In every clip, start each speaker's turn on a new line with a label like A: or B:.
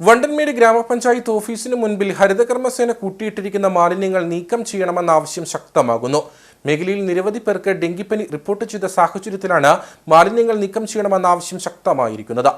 A: വണ്ടൻമേട് ഗ്രാമപഞ്ചായത്ത് ഓഫീസിന് മുൻപിൽ ഹരിതകർമ്മസേന കൂട്ടിയിട്ടിരിക്കുന്ന മാലിന്യങ്ങൾ നീക്കം ചെയ്യണമെന്ന ആവശ്യം ശക്തമാകുന്നു. മേഖലയിൽ നിരവധി പേർക്ക് ഡെങ്കിപ്പനി റിപ്പോർട്ട് ചെയ്ത സാഹചര്യത്തിലാണ് മാലിന്യങ്ങൾ നീക്കം ചെയ്യണമെന്ന ആവശ്യം ശക്തമായിരിക്കുന്നത്.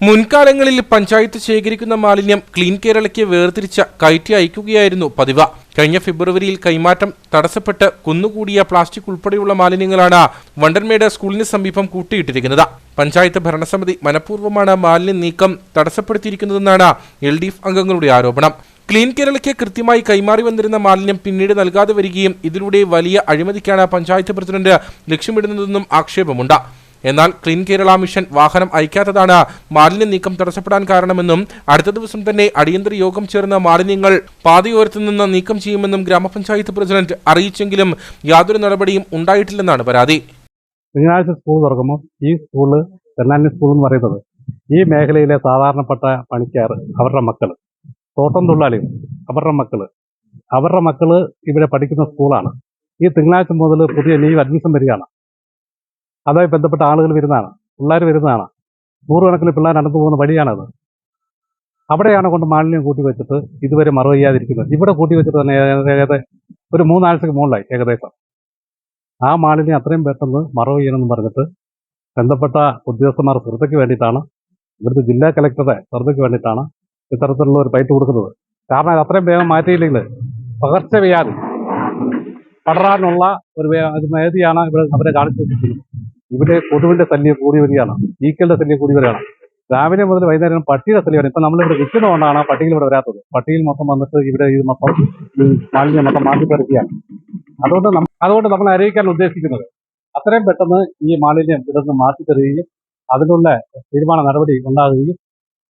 A: മുൻകാലങ്ങളിൽ പഞ്ചായത്ത് ശേഖരിക്കുന്ന മാലിന്യം ക്ലീൻ കേരളയ്ക്ക് വേർതിരിച്ച കയറ്റി അയക്കുകയായിരുന്നു പതിവ്. കഴിഞ്ഞ ഫെബ്രുവരിയിൽ കൈമാറ്റം തടസ്സപ്പെട്ട് കുന്നുകൂടിയ പ്ലാസ്റ്റിക് ഉൾപ്പെടെയുള്ള മാലിന്യങ്ങളാണ് വണ്ടൻമേട് സ്കൂളിന് സമീപം കൂട്ടിയിട്ടിരിക്കുന്നത്. പഞ്ചായത്ത് ഭരണസമിതി മനഃപൂർവമാണ് മാലിന്യ നീക്കം തടസ്സപ്പെടുത്തിയിരിക്കുന്നതെന്നാണ് എൽ ഡി എഫ് അംഗങ്ങളുടെ ആരോപണം. ക്ലീൻ കേരളയ്ക്ക് കൃത്യമായി കൈമാറി വന്നിരുന്ന മാലിന്യം പിന്നീട് നൽകാതെ വരികയും ഇതിലൂടെ വലിയ അഴിമതിക്കാണ് പഞ്ചായത്ത് പ്രസിഡന്റ് ലക്ഷ്യമിടുന്നതെന്നും ആക്ഷേപമുണ്ട്. എന്നാൽ ക്ലീൻ കേരള മിഷൻ വാഹനം അയക്കാത്തതാണ് മാലിന്യ നീക്കം തടസ്സപ്പെടാൻ കാരണമെന്നും അടുത്ത ദിവസം തന്നെ അടിയന്തര യോഗം ചേർന്ന മാലിന്യങ്ങൾ പാതയോരത്തു നിന്ന് നീക്കം ചെയ്യുമെന്നും ഗ്രാമപഞ്ചായത്ത് പ്രസിഡന്റ് അറിയിച്ചെങ്കിലും യാതൊരു നടപടിയും ഉണ്ടായിട്ടില്ലെന്നാണ് പരാതി.
B: തിങ്കളാഴ്ച സ്കൂൾ തുറക്കുമ്പോൾ ഈ സ്കൂൾ തെന്നാലി സ്കൂൾ എന്ന് പറയുന്നത് ഈ മേഖലയിലെ സാധാരണപ്പെട്ട പണിക്കാർ അവരുടെ മക്കൾ തോട്ടം തൊഴിലാളികൾ അവരുടെ മക്കൾ അവരുടെ മക്കൾ ഇവിടെ പഠിക്കുന്ന സ്കൂളാണ്. ഈ തിങ്കളാഴ്ച മുതൽ പുതിയ ലീവ് അഡ്മിഷൻ വരികയാണ്. അതുമായി ബന്ധപ്പെട്ട ആളുകൾ വരുന്നതാണ്. പിള്ളേർ വരുന്നതാണ്. നൂറുകണക്കിന് പിള്ളേർ നടന്നു പോകുന്ന വഴിയാണത്. അവിടെയാണ് കൊണ്ട് മാലിന്യം കൂട്ടി വെച്ചിട്ട് ഇതുവരെ മറവ് ചെയ്യാതിരിക്കുന്നത് ഇവിടെ കൂട്ടി വെച്ചിട്ട് തന്നെ ഏകദേശം ഒരു മൂന്നാഴ്ചക്ക് മുകളിലായി ഏകദേശം. ആ മാലിന്യം അത്രയും പെട്ടെന്ന് മറവ് ചെയ്യണമെന്ന് പറഞ്ഞിട്ട് ബന്ധപ്പെട്ട ഉദ്യോഗസ്ഥന്മാർ ശ്രദ്ധയ്ക്ക് വേണ്ടിയിട്ടാണ് ഇവിടുത്തെ ജില്ലാ കളക്ടറെ ശ്രദ്ധയ്ക്ക് വേണ്ടിയിട്ടാണ് ഇത്തരത്തിലുള്ള ഒരു പൈറ്റ് കൊടുക്കുന്നത്. കാരണം അത് അത്രയും വേഗം മാറ്റിയില്ലെങ്കിൽ പകർച്ചവ്യാധി പടരാനുള്ള ഒരു വേദിയാണ് ഇവിടെ അവരെ കാണിച്ചു വെച്ചിരിക്കുന്നത് ഇവിടെ കൊതുവിന്റെ ശല്യം കൂടി വരികയാണ്. ഈക്കളുടെ ശല്യം കൂടി വരികയാണ്. രാവിലെ മുതൽ വൈകുന്നേരം പട്ടിയുടെ ശല്യമാണ് ഇപ്പൊ നമ്മളിവിടെ നിൽക്കുന്നതുകൊണ്ടാണ് ആ പട്ടികൾ ഇവിടെ വരാത്തത്. പട്ടിയിൽ മൊത്തം വന്നിട്ട് ഇവിടെ ഈ മൊത്തം മാലിന്യം മൊത്തം മാറ്റിപ്പറിക്കുകയാണ്. അതുകൊണ്ട് അതുകൊണ്ട് നമ്മൾ അറിയിക്കാൻ ഉദ്ദേശിക്കുന്നത് അത്രയും പെട്ടെന്ന് ഈ മാലിന്യം ഇവിടുന്ന് മാറ്റിത്തരികയും അതിനുള്ള തീരുമാന നടപടി ഉണ്ടാകുകയും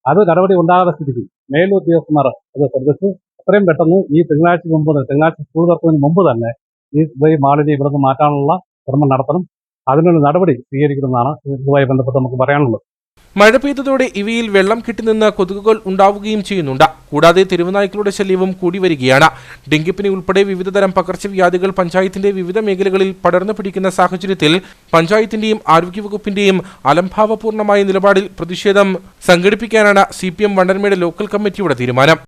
B: അത് നടപടി ഉണ്ടാകാതെ സ്ഥിതിക്ക് മേലുദ്യോഗസ്ഥന്മാർ അത് ശ്രദ്ധിച്ച് അത്രയും പെട്ടെന്ന് ഈ തിങ്കളാഴ്ച മുമ്പ് തിങ്കളാഴ്ച സ്കൂൾ തുറക്കുന്നതിന് മുമ്പ് തന്നെ ഈ ഈ മാലിന്യം ഇവിടുന്ന് മാറ്റാനുള്ള ശ്രമം നടത്തണം. അതിനുള്ള നടപടി സ്വീകരിക്കണമെന്നാണ് ഇതുമായി ബന്ധപ്പെട്ട് നമുക്ക് പറയാനുള്ളത്.
A: മഴ പെയ്തതോടെ ഇവയിൽ വെള്ളം കെട്ടിനിന്ന് കൊതുകുകൾ ഉണ്ടാവുകയും ചെയ്യുന്നുണ്ട്. കൂടാതെ തെരുവുനായ്ക്കളുടെ ശല്യവും കൂടി വരികയാണ്. ഡെങ്കിപ്പനി ഉൾപ്പെടെ വിവിധതരം പകർച്ചവ്യാധികൾ പഞ്ചായത്തിന്റെ വിവിധ മേഖലകളിൽ പടർന്നു പിടിക്കുന്ന സാഹചര്യത്തിൽ പഞ്ചായത്തിന്റെയും ആരോഗ്യവകുപ്പിന്റെയും അലംഭാവപൂർണമായ നിലപാടിൽ പ്രതിഷേധം സംഘടിപ്പിക്കാനാണ് സി പി എം വണ്ടന്മയുടെ ലോക്കൽ കമ്മിറ്റിയുടെ തീരുമാനം.